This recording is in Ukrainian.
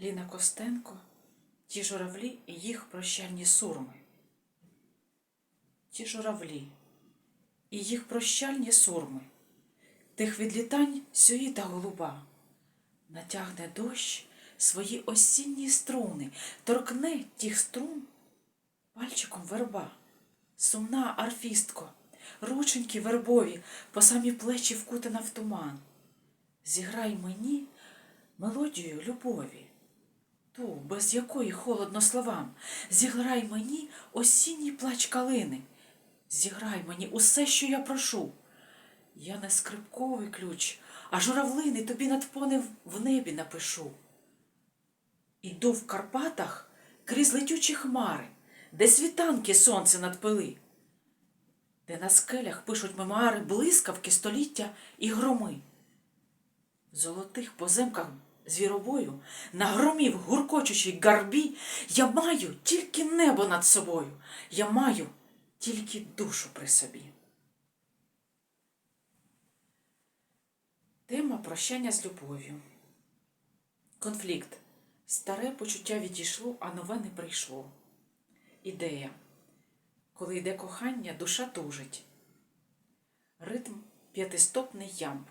Ліна Костенко, ті журавлі і їх прощальні сурми. Ті журавлі і їх прощальні сурми, тих відлітань сюїта голуба, натягне дощ свої осінні струни, торкне тих струн пальчиком верба, сумна арфістко, рученьки вербові, по самі плечі вкутана в туман. Зіграй мені мелодію любові, ту, без якої холодно словам, зіграй мені осінній плач калини, зіграй мені усе, що я прошу. Я не скрипковий ключ, а журавлини тобі надпони в небі напишу. Іду в Карпатах крізь летючі хмари, де світанки сонце надпили, де на скелях пишуть мемуари блискавки століття і громи. В золотих поземках звіробою, на громів гуркочучій гарбі, я маю тільки небо над собою, я маю тільки душу при собі. Тема прощання з любов'ю. Конфлікт. Старе почуття відійшло, а нове не прийшло. Ідея. Коли йде кохання, душа тужить. Ритм п'ятистопний ямб.